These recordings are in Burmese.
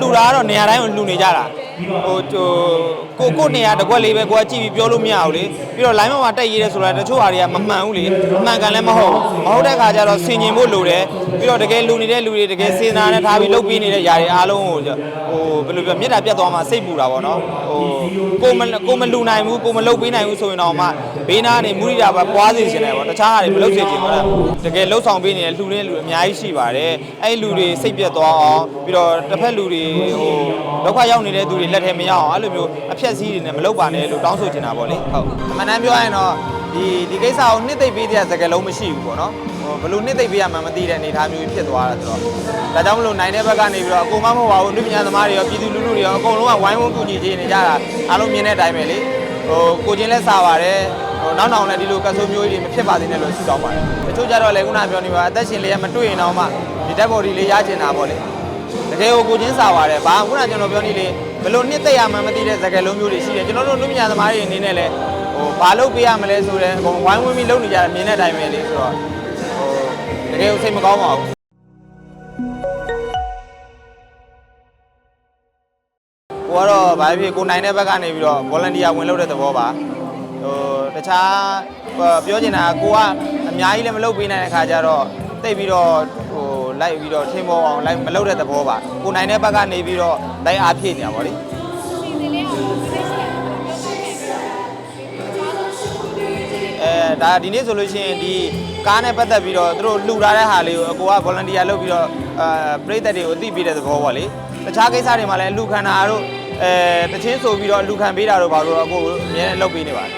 လှူတာကတော့နေရာတိုင်းကိုလှူနေကြတာဟိုဟိုကိုကိုနေရာတစ်ခွက်လေးပဲကိုကကြည့်ပြီးပြောလို့မရဘူးလေပြီးတော့ line မှာတက်ရေးရဲဆိုတာတချို့ဟာတွေကမမှန်ဘူးလေမှန်ကန်လည်းမဟုတ်ဘူးမဟုတ်တဲ့ခါကျတော့ဆင်ញင်ဖို့လိုတယ် ပြီးတော့တကယ်လူနေတဲ့လူတွေတကယ်စေနာနဲ့ထားပြီးလုပ်ပြီးနေတဲ့ຢာတွေအားလုံးကိုဟိုဘယ်လိုပြောမေတ္တာပြတ်သွားမှစိတ်ပူတာပေါ့နော်ဟိုကိုမကိုမလူနိုင်ဘူးကိုမလုပ်ပေးနိုင်ဘူးဆိုရင်တော့မှဘေးနားနေမူရိတာပဲပွားစေချင်တယ်ပေါ့တခြားဟာတွေမလုပ်စေချင်ဘူးလားတကယ်လှုပ်ဆောင်ပေးနေတဲ့လှူနေတဲ့လူအများကြီးရှိပါတယ်အဲ့ဒီလူတွေစိတ်ပြတ်သွားအောင်ပြီးတော့တစ်ဖက်လူတွေဟိုဒုက္ခရောက်နေတဲ့သူတွေလက်ထဲမရောက်အောင်အဲ့လိုမျိုးအဖြက်စီးတွေနဲ့မလုပ်ပါနဲ့လို့တောင်းဆိုချင်တာပေါ့လေဟုတ်အမှန်တမ်းပြောရရင်တော့ဒီဒီကိစ္စကိုနှစ်သိမ့်ပေးတဲ့စကားလုံးမရှိဘူးပေါ့နော်ဟို ဘလို့နှစ်သိမ့်ပေးရမှမသိတဲ့အနေအထားမျိုးဖြစ်သွားတာဆိုတော့ဒါကြောင့်မလို့နိုင်တဲ့ဘက်ကနေပြီးတော့အကုန်မမဟုတ်ပါဘူးအနုပညာသမားတွေရောပြည်သူလူထုတွေရောအကုန်လုံးကဝိုင်းဝန်းကူညီချေနေကြတာအားလုံးမြင်တဲ့အတိုင်းပဲလေဟိုကိုချင်းလဲစားပါတယ်ဟိုနောက်နောက်လည်းဒီလိုကတ်ဆိုးမျိုးကြီးတွေမဖြစ်ပါသေးနဲ့လို့ဆုတောင်းပါတယ်တချို့ကြတော့လေခုနပြောနေပါအသက်ရှင်လေးရမတွေ့ရင်တော့မှဒီတက်ဘော်ဒီလေးရချင်တာပေါ့လေတကယ်ကိုကိုချင်းစာပါတယ်ဘာခုနကကျွန်တော်ပြောနေလေဘလို့နှစ်သက်ရမှမသိတဲ့စကားလုံးမျိုးတွေရှိတယ်ကျွန်တော်တို့လူမြညာသမားတွေအနေနဲ့လည်းဟိုဘာလုပ်ပေးရမလဲဆိုတော့အကုန်ဝိုင်းဝန်းပြီးလုပ်နေကြတာမြင်တဲ့အတိုင်းပဲလေဆိုတော့ဟို တကယ်ကိုစိတ်မကောင်းပါဘူးကိုကတော့ဘာဖြစ်ကိုနိုင်တဲ့ဘက်ကနေပြီးတော့ volunteer ဝင်လုပ်တဲ့သဘောပါဟိုတခြားပြောချင်တာကကိုကအများကြီးလည်းမလုပ်ပေးနိုင်တဲ့ခါကျတော့တိတ်ပြီးတော့ဟိုလိုက်ပြီးတော့ထင်းပေါ်အောင်လိုက်မလုပ်တဲ့သဘောပါကိုနိုင်တဲ့ဘက်ကနေပြီးတော့လိုက်အားဖြည့်နေတာပါလေအဲ ဒါဒီနေ့ဆိုလို့ရှိရင်ဒီကားနဲ့ပတ်သက်ပြီးတော့သူတို့လှူထားတဲ့ဟာလေးကိုအကိုက volunteer လုပ်ပြီးတော့အဲပရိသတ်တွေကိုအသိပေးတဲ့သဘောပေါ့လေတခြားကိစ္စတွေမှာလည်းလူခံတာတို့အဲတချင်းဆိုပြီးတော့လူခံပေးတာတို့ဘာလို့အကိုအများနဲ့လုပ်ပေးနေပါတယ်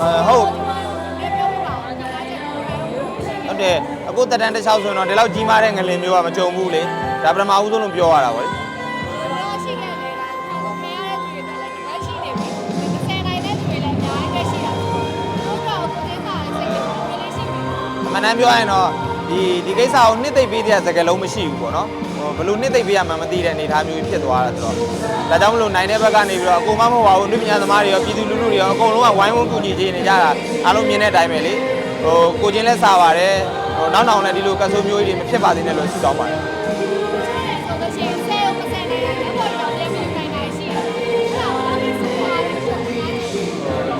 အဲဟုတ်ဟုတ်တယ်အကိုတက်တန်းတစ်ချောင်းဆိုရင်တော့ဒီလောက်ကြီးမားတဲ့ငလင်မျိုးကမကြုံဘူးလေဒါပထမဦးဆုံးလို့ပြောရတာပေါ့လေ န်တမ်းပြောရရင်တော့ဒီဒီကိစ္စကိုနှစ်သိမ့်ပေးတဲ့စကားလုံးမရှိဘူးပေါ့နော်ဟိုဘယ်လို့နှစ်သိမ့်ပေးရမှမသိတဲ့အနေအထားမျိုးဖြစ်သွားတာဆိုတော့ဒါကြောင့်မလို့နိုင်တဲ့ဘက်ကနေပြီးတော့အကုန်မမဟုတ်ပါဘူးလူပညာသမားတွေရောပြည်သူလူထုတွေရောအကုန်လုံးကဝိုင်းဝန်းကူညီချေနေကြတာအားလုံးမြင်တဲ့အတိုင်းပဲလေဟိုကိုချင်းလဲစားပါတယ်ဟိုနောက်နောက်လည်းဒီလိုကတ်ဆိုးမျိုးကြီးတွေမဖြစ်ပါသေးနဲ့လို့ဆုတောင်းပါတယ်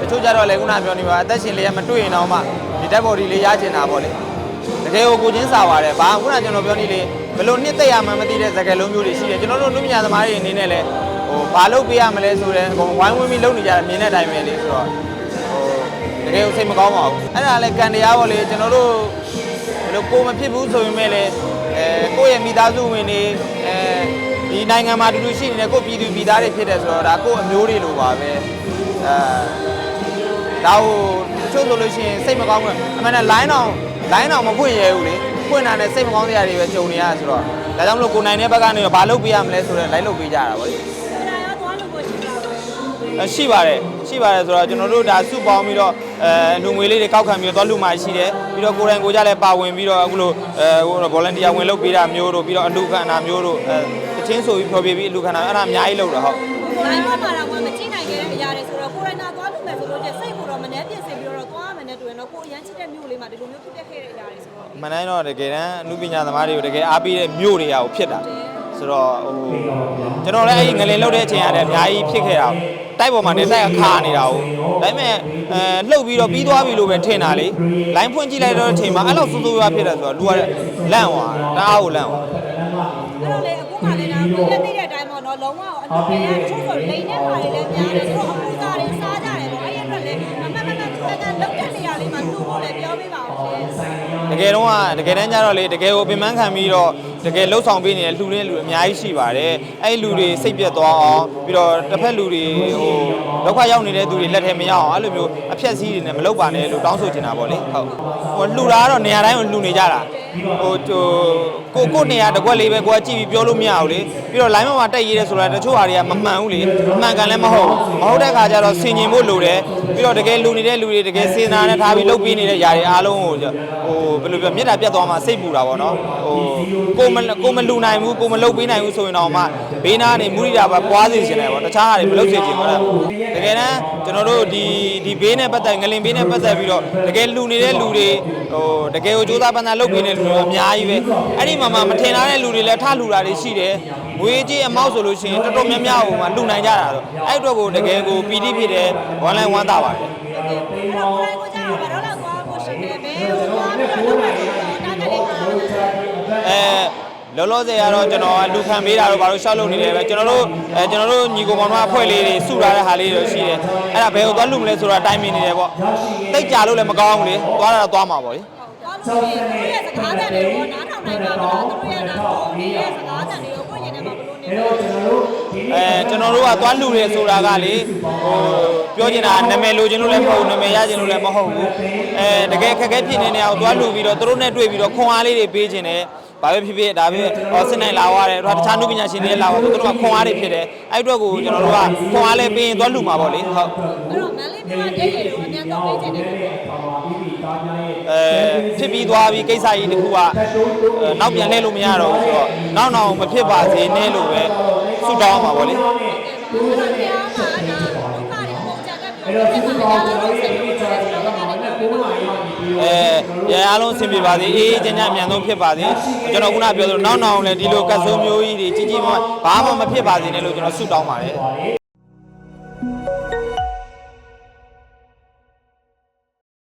တချို့ကြတော့လေခုနပြောနေပါအသက်ရှင်လေးရမတွေ့ရင်တော့မှ ဒီတက်ဘော်ဒီလေးရချင်တာပေါ့လေတကယ်ကိုကိုချင်းစားပါတယ်ဘာခုနကျွန်တော်ပြောနေလေဘယ်လိုနှစ်သက်ရမှမသိတဲ့စကားလုံးမျိုးတွေရှိတယ်ကျွန်တော်တို့လူပညာသမားတွေအနေနဲ့လည်းဟိုဘာလုပ်ပေးရမလဲဆိုတော့အကုန်ဝိုင်းဝန်းပြီးလုပ်နေကြတာမြင်တဲ့အတိုင်းပဲလေဆိုတော့ဟိုတကယ်ကိုစိတ်မကောင်းပါဘူးအဲ့ဒါလည်းကံတရားပေါ့လေကျွန်တော်တို့ဘယ်လိုကိုမဖြစ်ဘူးဆိုရင်မဲ့လေအဲကိုယ့်ရဲ့မိသားစုဝင်တွေအဲဒီနိုင်ငံမှာတူတူရှိနေတဲ့ကိုယ့်ပြည်သူပြည်သားတွေဖြစ်တယ်ဆိုတော့ဒါကိုယ့်အမျိုးတွေလိုပါပဲအဲဒါဟိုတ ချို့ဆိုလို့ရှိရင်စိတ်မကောင်းဘူးအမှန်နဲ့ line အောင် line အောင်မဖွင့်ရဲဘူးလေဖွင့်တာနဲ့စိတ်မကောင်းစရာတွေပဲကြုံနေရဆိုတော့ဒါကြောင့်မလို့ကိုနိုင်တဲ့ဘက်ကနေတော့ဘာလုပ်ပေးရမလဲဆိုတော့ line လုပ်ပေးကြတာပေါ့လေအဲရှိပါတယ်ရှိပါတယ်ဆိုတော့ကျွန်တော်တို့ဒါစုပေါင်းပြီးတော့အဲလူငွေလေးတွေကောက်ခံပြီးတော့သွားလူမှရှိတယ်ပြီးတော့ကိုယ်တိုင်ကိုယ်ကြလည်းပါဝင်ပြီးတော့အခုလိုအဲဟို volunteer ဝင်လုပ်ပေးတာမျိုးတို့ပြီးတော့အလူခံတာမျိုးတို့အဲတချင်းဆိုပြီးဖြော်ပြပြီးအလူခံတာအဲ့ဒါအများကြီးလုပ်တာဟုတ်လိုင်းပေါ်မှာတော့မကြည့် နိုင်ခဲ့တဲ့အရာတွေဆိုတော့ကိုရိုနာသွားလို့မယ်ဆိုလို့ချင်းစိတ်ကိုတော့မနှဲပြင်ဆင်ပြီးတော့သွားရမယ်နဲ့တူရင်တော့ကိုအရန်ချစ်တဲ့မြို့လေးမှာဒီလိုမျိုးဖြစ်ပျက်ခဲ့တဲ့အရာတွေဆိုတော့မနိုင်တော့တကယ်တမ်းအမှုပညာသမားတွေကိုတကယ်အားပေးတဲ့မြို့တွေကကိုဖြစ်တာဆိုတော့ဟိုကျွန်တော်လည်းအဲ့ဒီငလင်လောက်တဲ့အချိန်ရတယ်အများကြီးဖြစ်ခဲ့တာတိုက်ပေါ်မှာနေတိုက်အခါနေတာကိုဒါပေမဲ့အဲလှုပ်ပြီးတော့ပြီးသွားပြီလို့ပဲထင်တာလေလိုင်းဖွင့်ကြည့်လိုက်တော့အချိန်မှာအဲ့လောက်စိုးစိုးရွားဖြစ်တယ်ဆိုတော့လူကလန့်သွားတအားကိုလန့်သွားအဲ့တော့လေအခုမှလည်းဒါကိုလက်သိတဲ့အတိုင်း ပေါ့နော်လုံးဝအတူတည်းကချို့ဆိုလိန်တဲ့ပါတွေလည်းများတယ်သူတို့အပူစားတွေစားကြတယ်ပေါ့အဲ့ဒီအတွက်လည်းမမမမတက်ကလောက်တဲ့နေရာလေးမှာသူ့ကိုလည်းပြောပေးပါဦးရှင်တကယ်တော့ကတကယ်တမ်းကျတော့လေတကယ်ကိုပင်ပန်းခံပြီးတော့တကယ်လှုပ်ဆောင်ပေးနေတဲ့လှူတဲ့လူအများကြီးရှိပါတယ်အဲ့ဒီလူတွေစိတ်ပြတ်သွားအောင်ပြီးတော့တစ်ဖက်လူတွေဟိုဒုက္ခရောက်နေတဲ့သူတွေလက်ထဲမရောက်အောင်အဲ့လိုမျိုးအဖြက်စီးတွေနဲ့မလုပ်ပါနဲ့လို့တောင်းဆိုချင်တာပေါ့လေဟုတ်ဟိုလှူတာကတော့နေရာတိုင်းကိုလှူနေကြတာ ဟိုဟိုကိုကိုနေရာတစ်ခွက်လေးပဲကိုကကြည့်ပြီးပြောလို့မရဘူးလေပြီးတော့ line မှာတက်ရေးရဲဆိုတာတချို့ဟာတွေကမမှန်ဘူးလေမှန်ကန်လည်းမဟုတ်ဘူးမဟုတ်တဲ့ခါကျတော့ဆင်ញင်ဖို့လိုတယ်ပြီးတော့တကယ်လူနေတဲ့လူတွေတကယ်စေနာနဲ့ထားပြီးလုပ်ပေးနေတဲ့ຢာတွေအားလုံးကိုဟိုဘယ်လိုပြောမေတ္တာပြတ်သွားမှစိတ်ပူတာပေါ့နော်ဟိုကိုမကိုမလူနိုင်ဘူးကိုမလုတ်ပေးနိုင်ဘူးဆိုရင်တော့မှဘေးနားနေမူရိတာပဲပွားစေချင်တယ်ပေါ့တခြားဟာတွေမလုတ်စေချင်ဘူးလားတကယ်တမ်းကျွန်တော်တို့ဒီဒီဘေးနဲ့ပတ်သက်ငလင်ဘေးနဲ့ပတ်သက်ပြီးတော့တကယ်လူနေတဲ့လူတွေဟိုတကယ်ကိုစူးစမ်းပန်းစားလုတ်ပေးနေတဲ့လူတွေအများကြီးပဲအဲ့ဒီမှာမှမထင်ထားတဲ့လူတွေလည်းထလူတာတွေရှိတယ်ငွေကြီးအမောက်ဆိုလို့ရှိရင်တော်တော်များများဟိုမှာလူနိုင်ကြတာတော့အဲ့အတွက်ကိုတကယ်ကိုပီတိဖြစ်တယ်ဝမ်းလိုက်ဝမ်းသာပါတယ်အဲ့တော့ကိုယ်ကိုကြောက်ဘာတော့လောက်သွားဖို့ရှင်နေပဲဟိုသွားပြီးတော့လုပ်တယ်တာကလေးပါအဲလောလောဆယ်ကတော့ကျွန်တော်ကလူခံပေးတာတော့ဘာလို့ရှောက်လုပ်နေတယ်ပဲကျွန်တော်တို့အဲကျွန်တော်တို့ညီကိုမောင်တို့အဖွဲ့လေးတွေစုထားတဲ့ဟာလေးတွေရှိတယ်အဲ့ဒါဘယ်ကိုသွားလူမလဲဆိုတာတိုင်ပင်နေတယ်ပေါ့တိတ်ကြလို့လည်းမကောင်းဘူးလေသွားတာတော့သွားမှာပေါ့လေ သွားလို့ရှိရင်သူတို့ရဲ့စကားသံတွေကိုနားထောင်နိုင်ပါမလားသူတို့ရဲ့နားထောင်နေတဲ့စကားသံတွေကိုကိုယ့်ရင်ထဲမှာဘယ်လိုနေလဲအဲကျွန်တော်တို့ကသွားလူတယ်ဆိုတာကလေဟိုပြောချင်တာနာမည်လိုချင်လို့လည်းမဟုတ်ဘူးနာမည်ရချင်လို့လည်းမဟုတ်ဘူးအဲတကယ်ခက်ခဲဖြစ်နေနေအောင်သွားလူပြီးတော့သူတို့နဲ့တွေ့ပြီးတော့ခွန်အားလေးတွေပေးခြင်းတယ် ဘာပဲဖြစ်ဖြစ်ဒါပဲဟောစစ်နိုင်လာသွားတယ်တခြားနုပညာရှင်တွေလာသွားသူတို့ကခွန်အားတွေဖြစ်တယ်အဲ့အတွက်ကိုကျွန်တော်တို့ကခွန်အားလေးပေးရင်သွားလူမှာပေါ့လေဟုတ်အဲ့တော့မန်လေးပြတဲ့ရေကိုအများဆုံးပေးချင်တယ်အဲဖြစ်ပြီးသွားပြီးကိစ္စကြီးတစ်ခုကအဲနောက်ပြန်လှည့်လို့မရတော့ဘူးဆိုတော့နောက်နောက်မဖြစ်ပါစေနဲ့လို့ပဲဆုတောင်းပါပါလေအဲ့တော့တရားမှာဒါဒုက္ခတွေပုံချတတ်ပြီးတော့ဒီမှာအားလုံးစိတ်ကိုကျေဆိုတော့ဒါလည်းပြောပါမယ် အဲရအားလုံးအဆင်ပြေပါစေအေးအေးချမ်းချမ်းအမြန်ဆုံးဖြစ်ပါစေကျွန်တော်ခုနပြောသလိုနောက်နောက်လည်းဒီလိုကတ်ဆိုးမျိုးကြီးတွေကြီးကြီးမားမားဘာမှမဖြစ်ပါစေနဲ့လို့ကျွန်တော်ဆုတောင်းပါတယ်